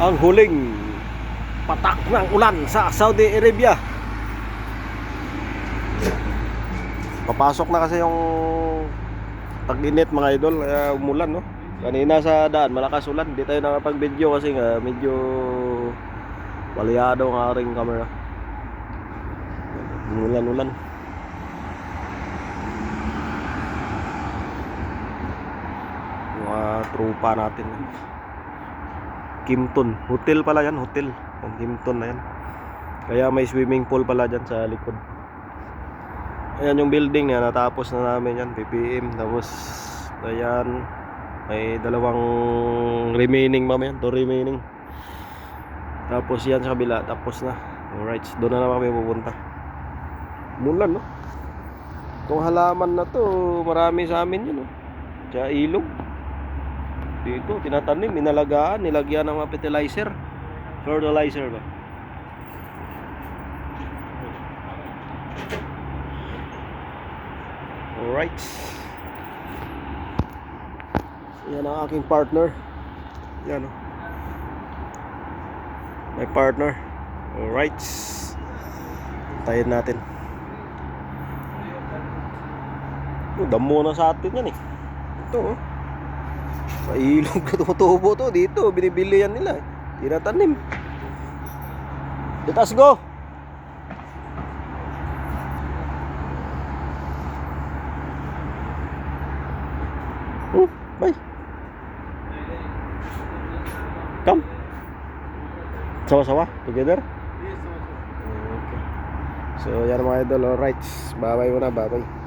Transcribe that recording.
ang huling patak ng ulan sa Saudi Arabia. Papasok na kasi yung tag-init mga idol, kaya umulan no. Kanina sa daan, malakas ulan. Hindi tayo nakapag-video kasi nga medyo palyado ang aking camera. Umulan-ulan. Mga trupa natin. Kimton. Hotel pala yan, hotel. Ang Kimton na yan. Kaya may swimming pool pala dyan sa likod. Ayan yung building na natapos na namin yan, PPM. Tapos, ayan, may dalawang remaining mamaya, to remaining. Tapos yan sa kabila, tapos na. Alright, doon na naman kami pupunta. Mulan, no? Itong halaman na to, marami sa amin yun, no? Sa ilog. Dito, tinatanim, inalagaan, nilagyan ng mga fertilizer. Fertilizer ba? Alright. Yan ang aking partner. Yan oh. My partner. Alright. Tayin natin. Damo na sa atin yan eh. Ito oh. Sa ilog na tumutubo to dito. Binibili yan nila eh. Tinatanim. Let us go. Oh, bye. Come. Sawa-sawa, together. Okay. So, yan mga idol. Alright. Bye-bye muna. Bye-bye.